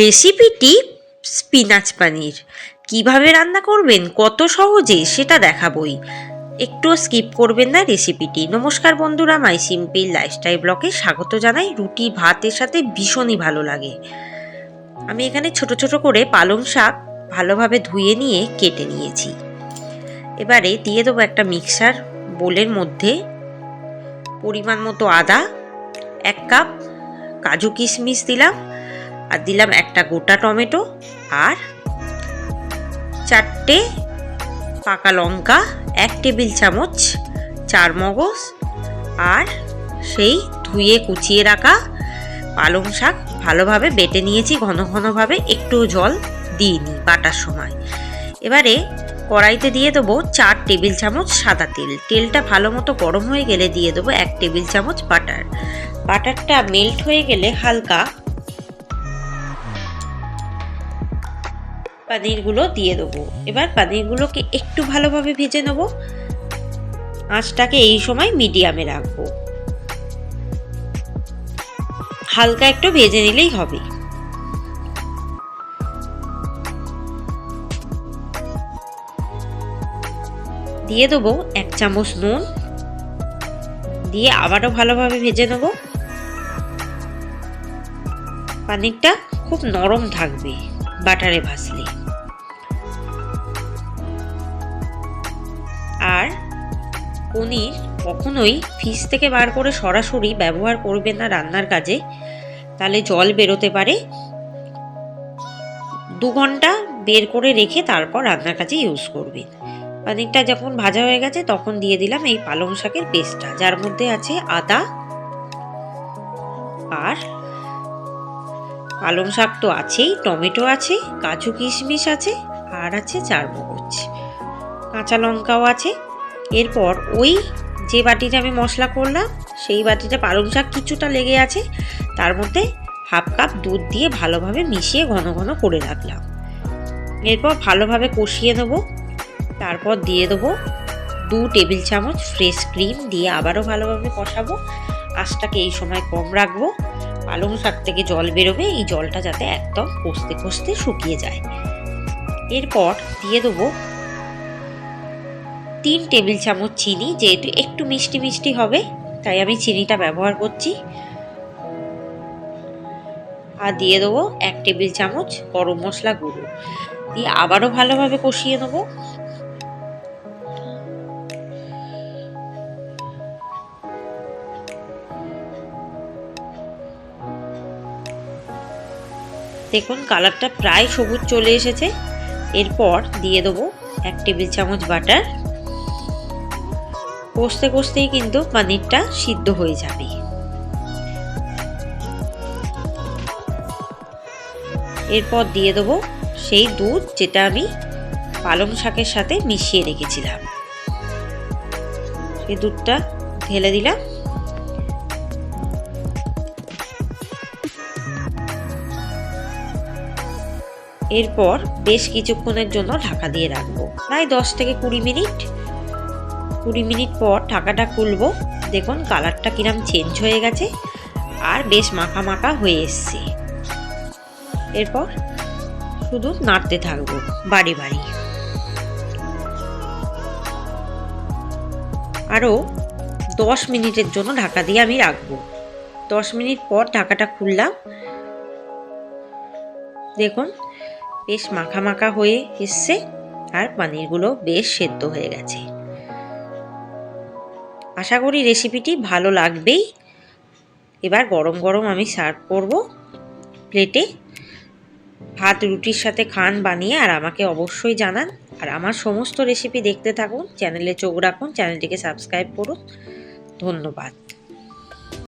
রেসিপিটি স্পিনাচ পানির। কীভাবে রান্না করবেন, কত সহজে, সেটা দেখাবই। একটু স্কিপ করবেন না রেসিপিটি। নমস্কার বন্ধুরা, মাই সিম্পল লাইফস্টাইল ব্লকে স্বাগত জানাই। রুটি ভাতের সাথে ভীষণই ভালো লাগে। আমি এখানে ছোট ছোট করে পালং শাক ভালোভাবে ধুয়ে নিয়ে কেটে নিয়েছি। এবারে দিয়ে দেবো একটা মিক্সার বোলের মধ্যে পরিমাণ মতো আদা, এক কাপ কাজু কিশমিশ দিলাম। আর দিলাম একটা গোটা টমেটো আর চারটে পাকা লঙ্কা, এক টেবিল চামচ চার মগজ আর সেই ধুয়ে কুচিয়ে রাখা পালং শাক ভালোভাবে বেটে নিয়েছি, ঘন ঘনভাবে একটু জল দিইনি বাটার সময়। এবারে কড়াইতে দিয়ে দেবো চার টেবিল চামচ সাদা তেল। তেলটা ভালো মতো গরম হয়ে গেলে দিয়ে দেবো এক টেবিল চামচ বাটার। বাটারটা মেল্ট হয়ে গেলে হালকা পানিরগুলো দিয়ে দেবো। এবার পানিরগুলোকে একটু ভালোভাবে ভেজে নেব। আঁচটাকে এই সময় মিডিয়ামে রাখব। হালকা একটু ভেজে নিলেই হবে। দিয়ে দেবো এক চামচ নুন। দিয়ে আবারও ভালোভাবে ভেজে নেব। পানিরটা খুব নরম থাকবে বাটারে ভাজলে। আর পনির কখনোই ফ্রিজ থেকে বার করে সরাসরি ব্যবহার করবেন না রান্নার কাজে। তাহলে জল বেরোতে পারে। দু ঘণ্টা বের করে রেখে তারপর রান্নার কাজে ইউজ করবেন। পানিরটা যখন ভাজা হয়ে গেছে তখন দিয়ে দিলাম এই পালং শাকের পেস্টটা যার মধ্যে আছে আদা আর পালং শাক তো আছেই, টমেটো আছে, কাজু কিশমিশ আছে, আর আছে চার মগজ কাঁচা লঙ্কাও আছে। এরপর ওই যে বাটিতে আমি মশলা করলাম, সেই বাটিতে পালং শাক কিছুটা লেগে আছে। তার মধ্যে হাফ কাপ দুধ দিয়ে ভালোভাবে মিশিয়ে ঘন ঘন করে রাখলাম। এরপর ভালোভাবে কষিয়ে দেবো তারপর দিয়ে দেবো দু টেবিল চামচ ফ্রেশ ক্রিম দিয়ে আবারও ভালোভাবে কষাবো। আঁচটাকে এই সময় কম রাখব। পালং শাক থেকে জল বেরোবে, এই জলটা যাতে একদম কষতে কষতে শুকিয়ে যায়। এরপর দিয়ে দেবো তিন টেবিল চামচ চিনি, যেহেতু একটু মিষ্টি মিষ্টি হবে, তাই আমি চিনিটা ব্যবহার করছি। আর দিয়ে দেবো এক টেবিল চামচ গরম মশলা গুঁড়ো। দিয়ে আবারও ভালোভাবে কষিয়ে নেব। দেখুন, কালারটা প্রায় সবুজ চলে এসেছে। এরপর দিয়ে দেবো এক টেবিল চামচ বাটার। কষতে কষতেই কিন্তু পানিরটা সিদ্ধ হয়ে যাবে। এরপর দিয়ে দেবো সেই দুধ যেটা আমি পালং শাকের সাথে মিশিয়ে রেখেছিলাম। সেই দুধটা ঢেলে দিলাম। এরপর বেশ কিছুক্ষণের জন্য ঢাকা দিয়ে রাখব। প্রায় দশ থেকে কুড়ি মিনিট কুড়ি মিনিট পর ঢাকাটা খুলবো। দেখুন কালারটা কিরাম চেঞ্জ হয়ে গেছে আর বেশ মাখা মাখা হয়ে এসছে। এরপর শুধু নাড়তে থাকব বাড়ি বাড়ি। আরও দশ মিনিটের জন্য ঢাকা দিয়ে আমি রাখব। দশ মিনিট পর ঢাকাটা খুললাম। দেখুন বেশ মাখা মাখা হয়ে এসছে আর পানিরগুলো বেশ সেদ্ধ হয়ে গেছে। আশা করি রেসিপিটি ভালো লাগবেই। এবার গরম গরম আমি সার্ভ করব প্লেটে ভাত, রুটির সাথে খান বানিয়ে আর আমাকে অবশ্যই জানান। আর আমার সমস্ত রেসিপি দেখতে থাকুন চ্যানেলে চোখ রাখুন চ্যানেলটিকে সাবস্ক্রাইব করুন। ধন্যবাদ।